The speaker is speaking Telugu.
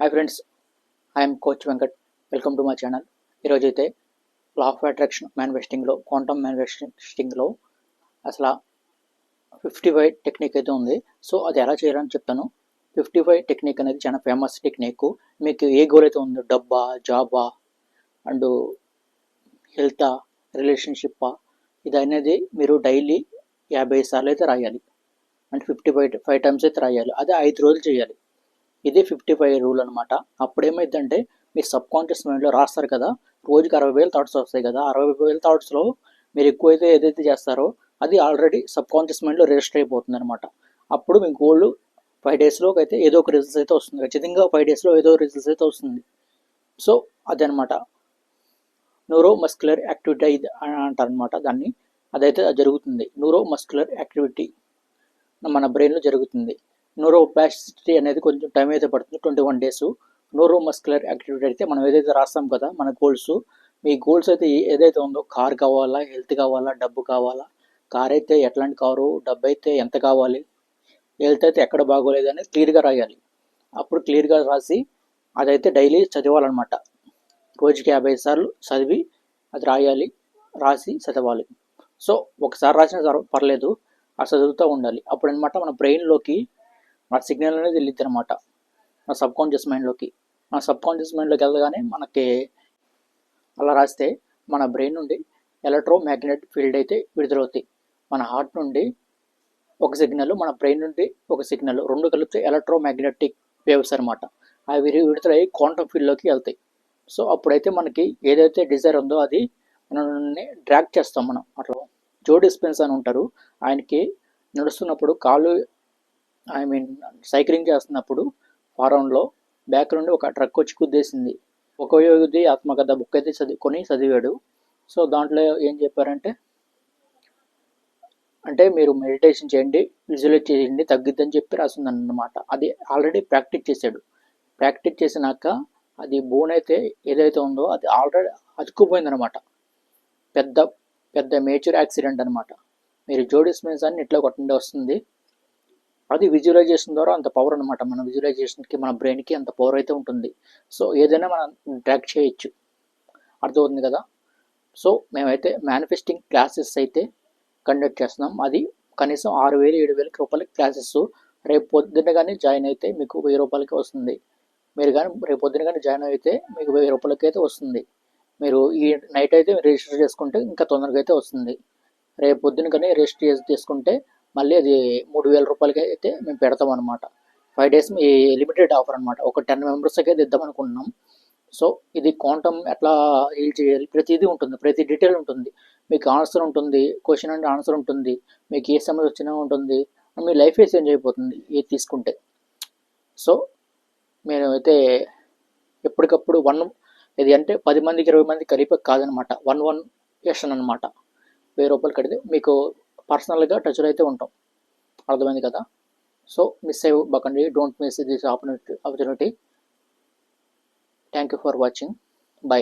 Hi friends I'm coach Venkat welcome to my channel ఈరోజు అయితే లా ఆఫ్ అట్రాక్షన్ మేనిఫెస్టింగ్లో క్వాంటమ్ మేనిఫెస్టింగ్లో అసలు ఫిఫ్టీ ఫైవ్ టెక్నిక్ అయితే ఉంది. సో అది ఎలా చేయాలని చెప్తాను. ఫిఫ్టీ ఫైవ్ టెక్నిక్ అనేది చాలా ఫేమస్ టెక్నిక్ మీకు ఏ గోల్ అయితే ఉందో డబ్బా జాబా అండ్ హెల్తా రిలేషన్షిప్పా ఇది అనేది మీరు డైలీ యాభై సార్లు అయితే రాయాలి. అంటే ఫిఫ్టీ ఫైవ్ ఫైవ్ టైమ్స్ అయితే రాయాలి. అదే ఐదు రోజులు చేయాలి. ఇదే ఫిఫ్టీ ఫైవ్ రూల్ అనమాట అప్పుడు ఏమైందంటే మీ సబ్ కాన్షియస్ మైండ్లో రాస్తారు కదా రోజుకి అరవై వేలు థాట్స్ వస్తాయి కదా అరవై వేల థాట్స్లో మీరు ఎక్కువైతే ఏదైతే చేస్తారో అది ఆల్రెడీ సబ్ కాన్షియస్ మైండ్లో రిజిస్టర్ అయిపోతుంది అనమాట అప్పుడు మీ గోల్ ఫైవ్ డేస్లో అయితే ఏదో ఒక రిజల్ట్స్ అయితే వస్తుంది. ఖచ్చితంగా ఫైవ్ డేస్లో ఏదో రిజల్ట్స్ అయితే వస్తుంది. సో అదనమాట న్యూరో మస్కులర్ యాక్టివిటీ అని అంటారనమాట దాన్ని. అదైతే జరుగుతుంది. న్యూరో మస్కులర్ యాక్టివిటీ మన బ్రెయిన్లో జరుగుతుంది. న్యూరోప్లాస్టిసిటీ అనేది కొంచెం టైం అయితే పడుతుంది twenty one days neuromuscular activity అయితే మనం ఏదైతే రాస్తాం కదా మన గోల్స్ మీ గోల్స్ అయితే ఏదైతే ఉందో కార్ కావాలా హెల్త్ కావాలా డబ్బు కావాలా కార్ అయితే ఎట్లాంటి కారు డబ్బు అయితే ఎంత కావాలి హెల్త్ అయితే ఎక్కడ బాగోలేదు అనేది క్లియర్గా రాయాలి. అప్పుడు క్లియర్గా రాసి అదైతే డైలీ చదవాలన్నమాట. రోజుకి యాభై సార్లు చదివి అది రాయాలి రాసి చదవాలి. సో ఒకసారి రాసిన పర్లేదు ఆ చదువుతూ ఉండాలి. అప్పుడు అనమాట మన బ్రెయిన్లోకి ఆ సిగ్నల్ అనేది వెళ్ళిద్ది అనమాట మన సబ్ కాన్షియస్ మైండ్లోకి మన సబ్ కాన్షియస్ మైండ్లోకి వెళ్ళగానే మనకి అలా రాస్తే మన బ్రెయిన్ నుండి ఎలక్ట్రో మ్యాగ్నెటిక్ ఫీల్డ్ అయితే విడుదలవుతాయి మన హార్ట్ నుండి ఒక సిగ్నల్ మన బ్రెయిన్ నుండి ఒక సిగ్నల్ రెండు కలిపితే ఎలక్ట్రో మ్యాగ్నెటిక్ వేవ్స్ అనమాట అవి విడుదలయ్యి క్వాంటమ్ ఫీల్డ్లోకి వెళ్తాయి. సో అప్పుడైతే మనకి ఏదైతే డిజైర్ ఉందో అది మనల్ని డ్రాక్ చేస్తాం మనం. అట్లా జో డిస్పెన్స్ అని ఉంటారు. ఆయనకి నడుస్తున్నప్పుడు కాళ్ళు ఐ మీన్ సైక్లింగ్ చేస్తున్నప్పుడు ఫారంలో బ్యాక్ నుండి ఒక ట్రక్ వచ్చి కుద్దేసింది. ఉపయోగి ఆత్మకథ బుక్ అయితే చదువుకొని చదివాడు. సో దాంట్లో ఏం చెప్పారంటే అంటే మీరు మెడిటేషన్ చేయండి విజువలైజ్ చేయండి తగ్గిద్దని చెప్పి రాసింది అన్నమాట అది ఆల్రెడీ ప్రాక్టీస్ చేశాడు. ప్రాక్టీస్ చేసినాక అది బోన్ అయితే ఏదైతే ఉందో అది ఆల్రెడీ అతుక్కుపోయిందనమాట పెద్ద పెద్ద మేజర్ యాక్సిడెంట్ అనమాట మీరు జోడిస్మెన్స్ అని ఇట్లా కొట్టండి వస్తుంది. అది విజువలైజేషన్ ద్వారా అంత పవర్ అనమాట మన విజువలైజేషన్కి మన బ్రెయిన్కి అంత పవర్ అయితే ఉంటుంది. సో ఏదైనా మనం ట్రాక్ చేయొచ్చు. అర్థమవుతుంది కదా? సో మేమైతే మేనిఫెస్టింగ్ క్లాసెస్ అయితే కండక్ట్ చేస్తున్నాం. అది కనీసం ఆరు వేలు ఏడు వేల రూపాయలకి క్లాసెస్ రేపు పొద్దున్న కానీ జాయిన్ అయితే మీకు వెయ్యి రూపాయలకి వస్తుంది. మీరు కానీ రేపు పొద్దున్న కానీ జాయిన్ అయితే మీకు వెయ్యి రూపాయలకి అయితే వస్తుంది. మీరు ఈ నైట్ అయితే రిజిస్టర్ చేసుకుంటే ఇంకా తొందరగా అయితే వస్తుంది. రేపు పొద్దున కానీ రిజిస్టర్ చేసుకుంటే మళ్ళీ అది మూడు వేల రూపాయలకి అయితే మేము పెడతాం అనమాట ఫైవ్ డేస్ మీ లిమిటెడ్ ఆఫర్ అనమాట ఒక టెన్ మెంబర్స్కి అయితే ఇద్దాం అనుకుంటున్నాం సో ఇది క్వాంటమ్ ఎట్లా హీల్ చేయాలి? ప్రతిదీ ఉంటుంది. ప్రతి డీటెయిల్ ఉంటుంది. మీకు ఆన్సర్ ఉంటుంది. క్వశ్చన్ అంటే ఆన్సర్ ఉంటుంది. మీకు ఏ సమస్య వచ్చినా ఉంటుంది. మీ లైఫ్ చేంజ్ అయిపోతుంది. ఏది తీసుకుంటే. సో మేము అయితే ఎప్పటికప్పుడు వన్ ఇది అంటే పది మందికి ఇరవై మంది కలిపి కాదనమాట వన్ వన్ సెషన్ అనమాట వెయ్యి రూపాయలు కడితే మీకు పర్సనల్గా టచ్లో అయితే ఉంటాం. అర్థమైంది కదా? సో మిస్ అవ్వకండి don't miss this opportunity opportunity thank you for watching bye